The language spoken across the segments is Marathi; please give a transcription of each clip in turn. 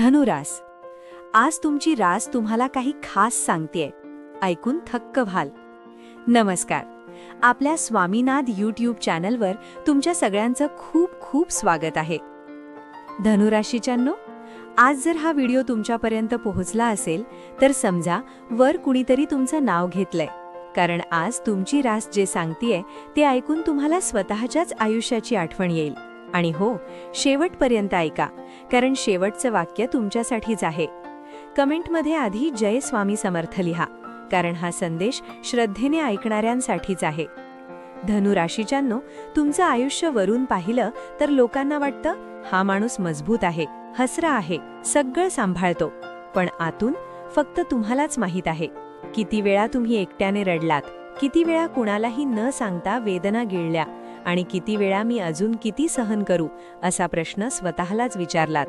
धनुरास. आज तुमची रास तुम्हाला काही खास सांगतेय. ऐकून थक्क व्हाल. नमस्कार. आपल्या स्वामीनाथ यूट्यूब चॅनलवर तुमच्या सगळ्यांचं खूप खूप स्वागत आहे. धनुराशीच्यांनो आज जर हा व्हिडिओ तुमच्यापर्यंत पोहोचला असेल तर समजा वर कुणीतरी तुमचं नाव घेतलंय. कारण आज तुमची रास जे सांगतीये ते ऐकून तुम्हाला स्वतःच्याच आयुष्याची आठवण येईल. आणि हो शेवटपर्यंत ऐका कारण शेवटचं वाक्य तुमच्यासाठीच आहे. कमेंटमध्ये आधी जय स्वामी समर्थ लिहा कारण हा संदेश श्रद्धेने ऐकणाऱ्यांसाठीच आहे. धनुराशीच्यांनो तुमचं आयुष्य वरून पाहिलं तर लोकांना वाटतं हा माणूस मजबूत आहे हसरा आहे सगळं सांभाळतो. पण आतून फक्त तुम्हालाच माहीत आहे किती वेळा तुम्ही एकट्याने रडलात किती वेळा कुणालाही न सांगता वेदना गिळल्या आणि किती वेळा मी अजून किती सहन करू असा प्रश्न स्वतःलाच विचारलात.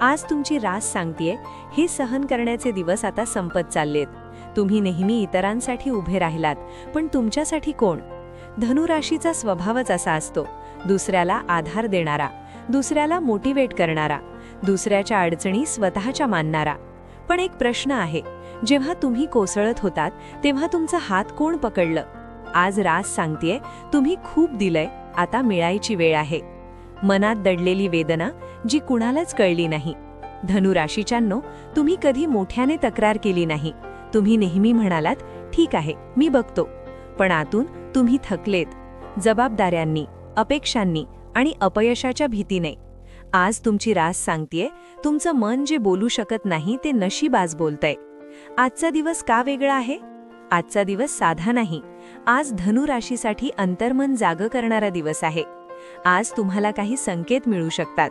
आज तुमची रास सांगतेय हे सहन करण्याचे दिवस आता संपत चाललेत. तुम्ही नेहमी इतरांसाठी उभे राहिलात पण तुमच्यासाठी कोण? धनुराशीचा स्वभावच असा असतो दुसऱ्याला आधार देणारा दुसऱ्याला मोटिवेट करणारा दुसऱ्याच्या अडचणी स्वतःच्या मानणारा. पण एक प्रश्न आहे जेव्हा तुम्ही कोसळत होतात तेव्हा तुमचा हात कोण पकडलं? आज रास सांगतेय तुम्ही खूप दिलंय आता मिळायची वेळ आहे. मनात दडलेली वेदना जी कुणालाच कळली नाही. धनुराशीच्यांनो तुम्ही कधी मोठ्याने तक्रार केली नाही. तुम्ही नेहमी म्हणालात ठीक आहे मी बघतो. पण आतून तुम्ही थकलेत. जबाबदाऱ्यांनी अपेक्षांनी आणि अपयशाच्या भीतीने. आज तुमची रास सांगतेय तुमचं मन जे बोलू शकत नाही ते नशीबाज बोलतंय. आजचा दिवस का वेगळा आहे? आजचा दिवस साधा नाही. आज धनु राशीसाठी अंतर्मन जाग करणारा दिवस आहे. आज तुम्हाला काही संकेत मिळू शकतात.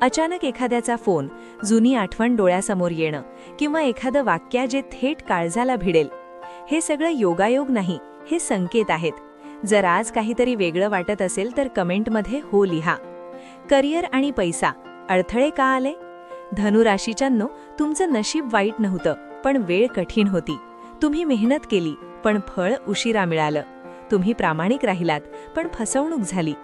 अचानक एखाद्याचा फोन जुनी आठवण डोळ्यासमोर येणं किंवा एखादं वाक्य जे थेट काळजाला भिडेल. हे सगळं योगायोग नाही हे संकेत आहेत. जर आज काहीतरी वेगळं वाटत असेल तर कमेंटमध्ये हो लिहा. करिअर आणि पैसा अडथळे का आले? धनुराशीच्यांनो तुमचं नशीब वाईट नव्हतं पण वेळ कठीण होती. तुम्ही मेहनत केली पण फळ उशिरा मिळालं. तुम्ही प्रामाणिक राहिलात पण फसवणूक झाली.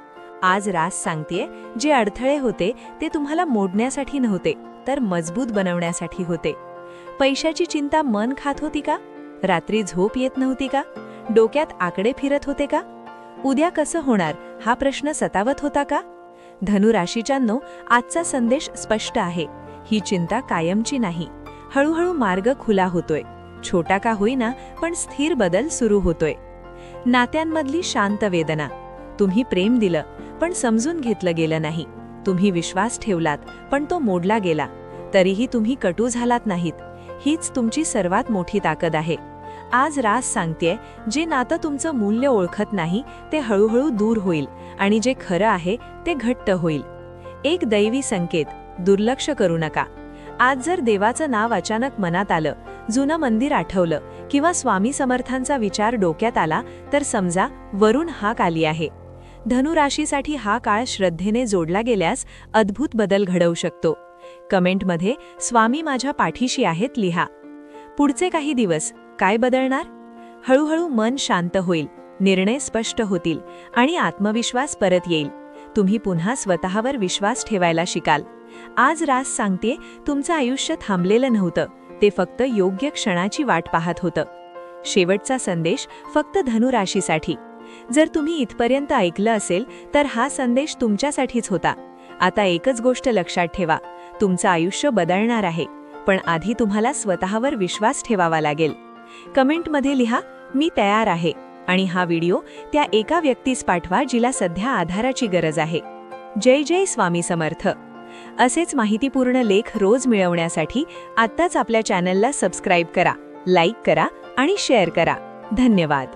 आज रास सांगतेय जे अडथळे होते ते तुम्हाला मोडण्यासाठी नव्हते तर मजबूत बनवण्यासाठी होते. पैशाची चिंता मन खात होती का? रात्री झोप येत नव्हती का? डोक्यात आकडे फिरत होते का? उद्या कसं होणार हा प्रश्न सतावत होता का? धनुराशीच्यांनो आजचा संदेश स्पष्ट आहे. ही चिंता कायमची नाही. हळूहळू मार्ग खुला होतोय. छोटा का होईना पण स्थिर बदल सुरू होतोय. नात्यांमधली शांत वेदना. तुम्ही प्रेम दिलं पण समजून घेतलं गेलं नाही. तुम्ही विश्वास ठेवलात पण तो मोडला गेला. तरीही तुम्ही कटू झालात नाहीत. हीच तुमची सर्वात मोठी ताकद आहे. आज रास सांगतेय जे नातं तुमचं मूल्य ओळखत नाही ते हळूहळू दूर होईल आणि जे खरं आहे ते घट्ट होईल. एक दैवी संकेत दुर्लक्ष करू नका. आज जर देवाचं नाव अचानक मनात आलं जुनं मंदिर आठवलं किंवा स्वामी समर्थांचा विचार डोक्यात आला तर समजा वरून हाक आली आहे. धनुराशीसाठी हा काळ श्रद्धेने जोडला गेल्यास अद्भुत बदल घडवू शकतो. कमेंटमध्ये स्वामी माझ्या पाठीशी आहेत लिहा. पुढचे काही दिवस काय बदलणार? हळूहळू मन शांत होईल निर्णय स्पष्ट होतील आणि आत्मविश्वास परत येईल. तुम्ही पुन्हा स्वतःवर विश्वास ठेवायला शिकाल. आज रास सांगते तुमचं आयुष्य थांबलेलं नव्हतं. ते फक्त योग्य क्षणाची वाट पाहत होतं. शेवटचा संदेश फक्त धनुराशीसाठी. जर तुम्ही इथपर्यंत ऐकलं असेल तर हा संदेश तुमच्यासाठीच होता. आता एकच गोष्ट लक्षात ठेवा तुमचं आयुष्य बदलणार आहे पण आधी तुम्हाला स्वतःवर विश्वास ठेवावा लागेल. कमेंटमध्ये लिहा मी तयार आहे. आणि हा व्हिडिओ त्या एका व्यक्तीस पाठवा जिला सध्या आधाराची गरज आहे. जय जय स्वामी समर्थ. असेच माहितीपूर्ण लेख रोज मिळवण्यासाठी आत्ताच आपल्या चॅनलला सबस्क्राईब करा लाईक करा आणि शेअर करा. धन्यवाद.